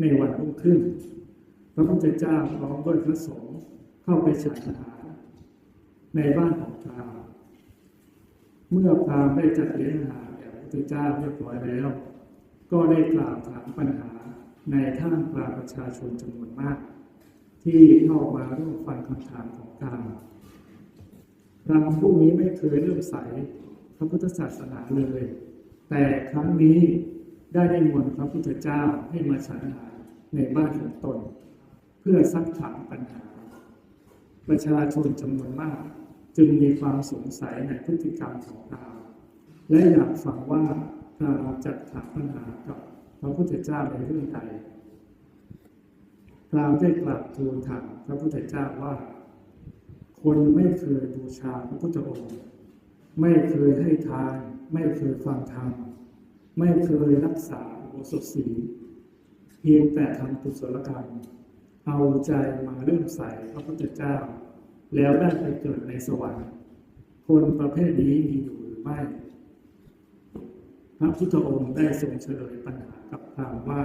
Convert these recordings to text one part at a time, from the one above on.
ในวันรุ่งขึ้น พระพุทธเจ้าพร้อมด้วยพระสงฆ์เข้าไปฉันอาหารในบ้านของพราหมณ์เมื่อพราหมณ์ได้จัดเลี้ยงอาหารแก่พระพุทธเจ้าเรียบร้อยแล้ว ก็ได้กล่าวถามปัญหาในท่ามกลางประชาชนจำนวนมาก ที่เข้ามาร่วมฟังคำถามของพราหมณ์พราหมณ์ผู้นี้ไม่เคยเริ่อมใสพระพุทธศาสนาเลย แต่ครั้งนี้ ได้ได้มนต์พระพุทธเจ้าให้มาฉันอาหารในบ้านของตน เพื่อซักถามปัญหา ประชาชนจำนวนมาก จึงมีความสงสัยในพฤติกรรมของพราหมณ์และอยากฟังว่าพราหมณ์จะถามปัญหากับพระพุทธเจ้าในเรื่องใดพราหมณ์ได้กราบทูลถามพระพุทธเจ้าว่า คนไม่เคยบูชาพระพุทธองค์ ไม่เคยให้ทาน ไม่เคยฟังธรรม ไม่เคยรักษาโบสถศีลเพียงแต่ทำกุศลกรรม เอาใจมาเริ่มใส่พระพุทธเจ้า แล้วได้ไปเกิดในสวรรค์ คนประเภทนี้มีอยู่หรือไม่ พระพุทธองค์ได้ทรงเฉลยปัญหากับพรามว่า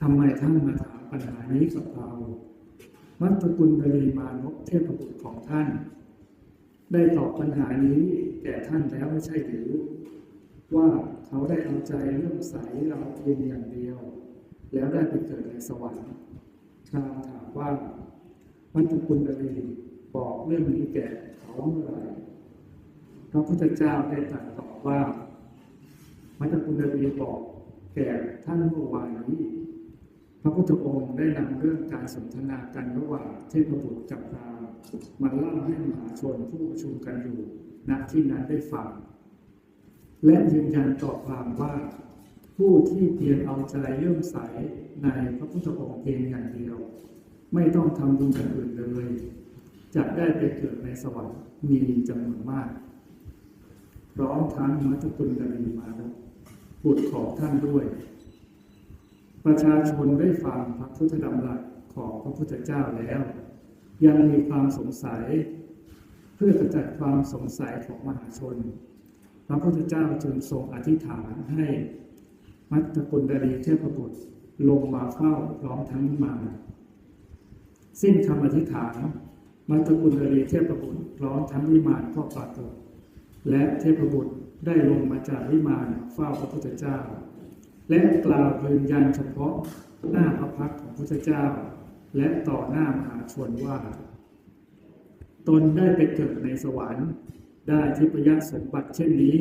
ทำไมท่านมาถามปัญหานี้กับเรามัตกุลดลีมานพเทพบุตรของท่าน ได้ตอบปัญหานี้แก่ท่านแล้วไม่ใช่หรือ ว่าเขาได้เอาใจเริ่อมใสเราเพียงอย่างเดียว แล้วได้ไปเกิดในสวรรค์พราถามว่ามัตตกุลดลีบอกเรื่องนี้แก่เขาเมื่อไรพระพุทธเจ้าได้ตรัสตอบว่ามัตตกุลดลีบอกแก่ท่านเมื่อวานนี้ พระพุทธองค์ได้นำเรื่องการสนทนากันระหว่างเทพบุตรกับพรามาเล่าให้มหาชนผู้ประชุมกันอยู่ณที่นั้นได้ฟัง และยืนยันต่อพรามว่าผู้ที่เพียงเอาใจเลื่มใสในพระพุทธองค์เพียงอย่างเดียว ไม่ต้องทำบุญอย่างอื่นเลยจะได้ไปเกิดในสวรรค์มีจำนวนมาก พร้อมทั้งมัตตกุลดลีมาบุตรของท่านด้วย ประชาชนได้ฟังพระพุทธดำรัสของพระพุทธเจ้าแล้ว ยังมีความสงสัย เพื่อกระจัดความสงสัยของมหาชน พระพุทธเจ้าจึงทรงอธิษฐานให้มัตตกุลดลีเทพบุตรลงมาเฝ้าพร้อมทั้งวิมานสิ้นคำอธิษฐาน มัตตกุลดลีเทพบุตรพร้อมทั้งวิมานก็ปรากฏและเทพบุตรได้ลงมาจากวิมานเฝ้าพระพุทธเจ้า และกล่าวยืนยันเฉพาะหน้าพระพักของพระพุทธเจ้า และต่อหน้ามหาชนว่า ตนได้ไปเกิดในสวรรค์ ได้ทิพยสมบัติเช่นนี้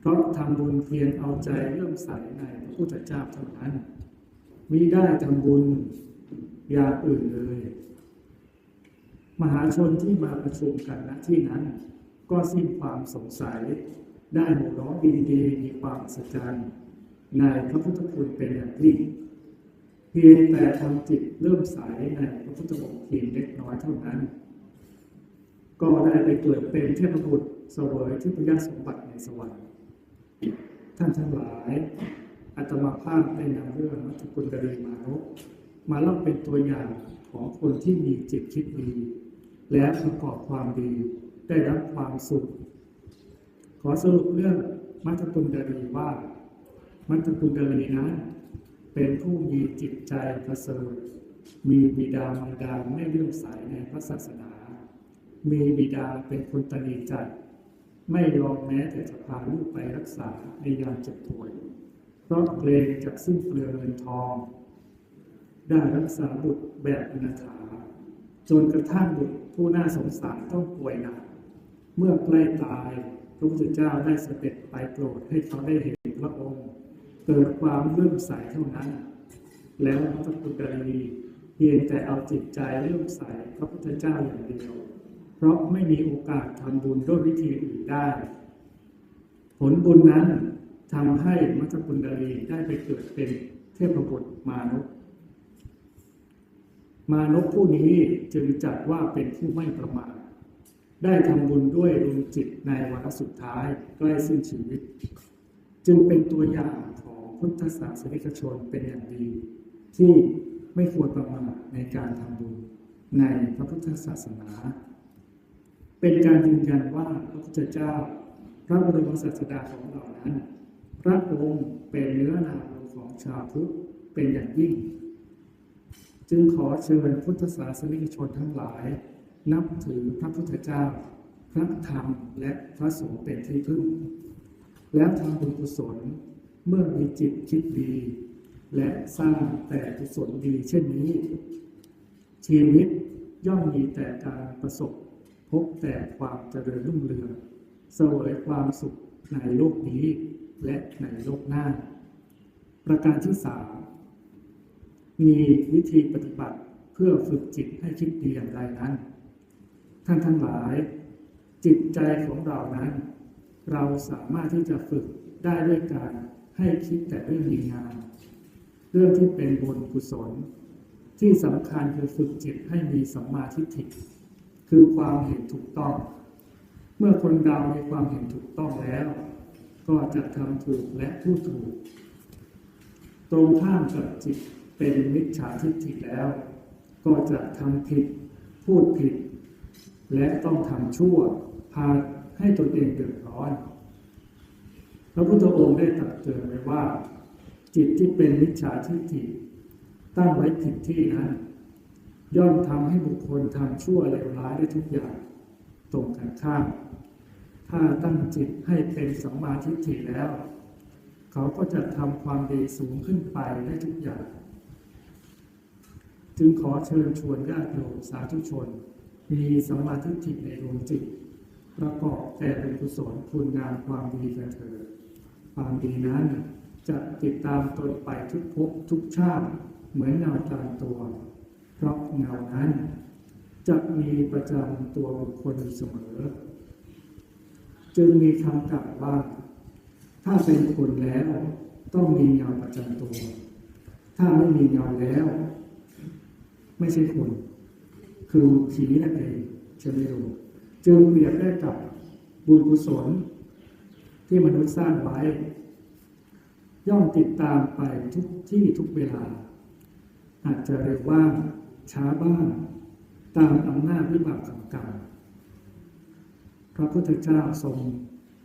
เพราะทำบุญเพียงเอาใจเริ่มใส่ในพระพุทธเจ้าเท่านั้นมิได้ทำบุญอย่างอื่นเลย มหาชนที่มาประชุมกันณที่นั้น ก็สิ้นความสงสัย ได้หัวเราะดีดีมีความอัศจรรย์ในพระพุทธคุณเป็นอย่างยิ่งเพียงแต่ทำจิตเริ่มใสในพระพุทธองค์เพียงเล็กน้อยเท่านั้น ก็ได้ไปเกิดเป็นเทพบุตรเสวยที่พยาสมบัติในสวรรค์ท่านทั้งหลายอาตมาภาพได้นำเรื่องมัตตกุลกรีมานพมาเล่าเป็นตัวอย่างของคนที่มีจิตคิดดี และประกอบความดีได้รับความสุข ขอสรุปเรื่องมัตตกุลกรีว่า มัตตกุลกรีนั้นเป็นผู้มีจิตใจประเสริฐมีบิดามารดาไม่เลื่อมใสในพระศาสนา มีบิดาเป็นคนตนีจัดไม่ยอมแม้แต่จะพาลูกไปรักษาในยามเจ็บป่วย เพราะเกรงจะสิ้นเปลืองเงินทอง ได้รักษาบุตรแบบอนาถาจนกระทั่งบุตรผู้น่าสงสารต้องป่วยหนัก เมื่อใกล้ตายพระพุทธเจ้าได้เสด็จไปโปรดให้เขาได้เห็นพระองค์ เกิดความเลื่อมใสเท่านั้น แล้วพระพุทธรีเพียงแต่เอาจิตใจเลื่อมใสพระพุทธเจ้าอย่างเดียว เพราะไม่มีโอกาสทำบุญด้วยวิธีอื่นได้ ผลบุญนั้นทำให้มัทธกุลดลีได้ไปเกิดเป็นเทพบุตรมานพมานพผู้นี้จึงจัดว่าเป็นผู้ไม่ประมาทได้ทำบุญด้วยดวงจิตในวาระสุดท้ายใกล้สิ้นชีวิต จึงเป็นตัวอย่างของพุทธศาสนิกชนเป็นอย่างดี ที่ไม่ควรประมาทในการทำบุญในพระพุทธศาสนา เป็นการยืนยันว่าพระพุทธเจ้า พระบรมศาสดาของเรานั้น พระองค์เป็นเนื้อนาบุญของชาวพุทธเป็นอย่างยิ่ง จึงขอเชิญพุทธศาสนิกชนทั้งหลาย นับถือพระพุทธเจ้า พระธรรมและพระสงฆ์เป็นที่พึ่ง แล้วทำบุญกุศลเมื่อมีจิตคิดดี และสร้างแต่กุศลดีเช่นนี้ ชีวิตย่อมมีแต่การประสบ พบแต่ความเจริญรุ่งเรืองเสวยความสุขในโลกนี้และในโลกหน้า ประการที่สามมีวิธีปฏิบัติเพื่อฝึกจิตให้คิดดีอย่างไรนั้น ท่านทั้งหลาย จิตใจของเรานั้น เราสามารถที่จะฝึกได้ด้วยการให้คิดแต่เรื่องดีงามเรื่องที่เป็นบุญกุศล ที่สำคัญคือฝึกจิตให้มีสัมมาทิฏฐิ คือความเห็นถูกต้อง เมื่อคนเรามีความเห็นถูกต้องแล้ว ก็จะทำถูกและพูดถูก ตรงข้ามกับจิตเป็นมิจฉาทิฏฐิแล้ว ก็จะทำผิด พูดผิด และต้องทำชั่ว พาให้ตนเองเดือดร้อน พระพุทธองค์ได้ตรัสเตือนไว้ว่า จิตที่เป็นมิจฉาทิฏฐิตั้งไว้ผิดที่นั้น ย่อมทำให้บุคคลทำชั่วเลวร้ายได้ทุกอย่างตรงกันข้าม ถ้าตั้งจิตให้เป็นสัมมาทิฏฐิแล้ว เขาก็จะทำความดีสูงขึ้นไปได้ทุกอย่าง จึงขอเชิญชวนญาติโยมสาธุชน มีสัมมาทิฏฐิในดวงจิต ประกอบแต่เป็นกุศลคุณงามความดีกันเถิดความดีนั้นจะติดตามตนไปทุกภพทุกชาติเหมือนเงาตามตัว เพราะเงานั้น จะมีประจำตัวบุคคลอยู่เสมอ จึงมีคำกล่าวว่า ถ้าเป็นคนแล้วต้องมีเงาประจำตัว ถ้าไม่มีเงาแล้ว ไม่ใช่คน คือผีนั่นเองใช่ไหมลูกจึงเปรียบได้กับบุญกุศล ที่มนุษย์สร้างไว้ ย่อมติดตามไปทุกที่ทุกเวลา อาจจะเร็วบ้าง ช้าบ้างตามอำนาจวิบากของกรรมพระพุทธเจ้าทรง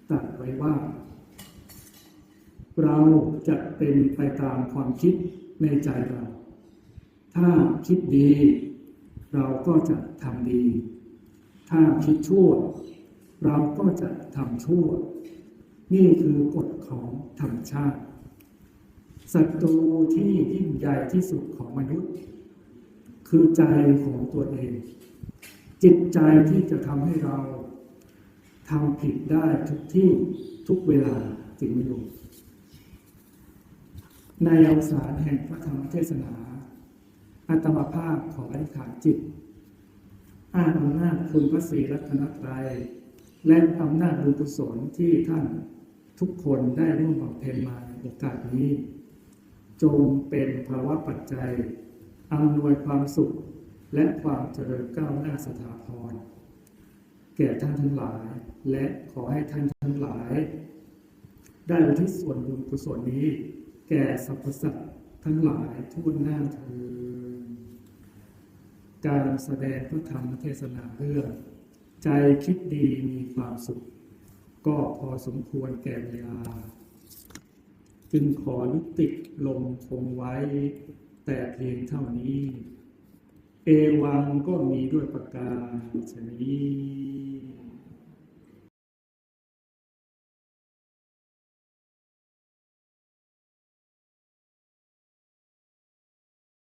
ตรัสไว้ว่า เราจะเป็นไปตามความคิดในใจเรา ถ้าคิดดี เราก็จะทำดี ถ้าคิดชั่ว เราก็จะทำชั่ว นี่คือกฎของธรรมชาติศัตรูที่ยิ่งใหญ่ที่สุดของมนุษย์ คือใจของตัวเอง จิตใจที่จะทำให้เราทำผิดได้ทุกที่ทุกเวลาจริงไหมโยมในอวสานแห่งพระธรรมเทศนา อัตมาภาพของอธิษฐานจิตอ้างอำนาจคุณพระศรีรัตนตรัยและอำนาจบุญกุศลที่ท่านทุกคนได้ร่วมบำเพ็ญมาในโอกาสนี้ จงเป็นภาวะปัจจัย อำนวยความสุข และความเจริญก้าวหน้าสถาพร แก่ท่านทั้งหลาย และขอให้ท่านทั้งหลาย ได้อุทิศส่วนบุญกุศลนี้ แก่สรรพสัตว์ทั้งหลายทั่วหน้าเธอการแสดงพระธรรมเทศนาเรื่อง ใจคิดดีมีความสุข ก็พอสมควรแก่เวลา จึงขอยุติลงคงไว้ แต่เพียงเท่านี้ เอวังก็มีด้วยประการชนี้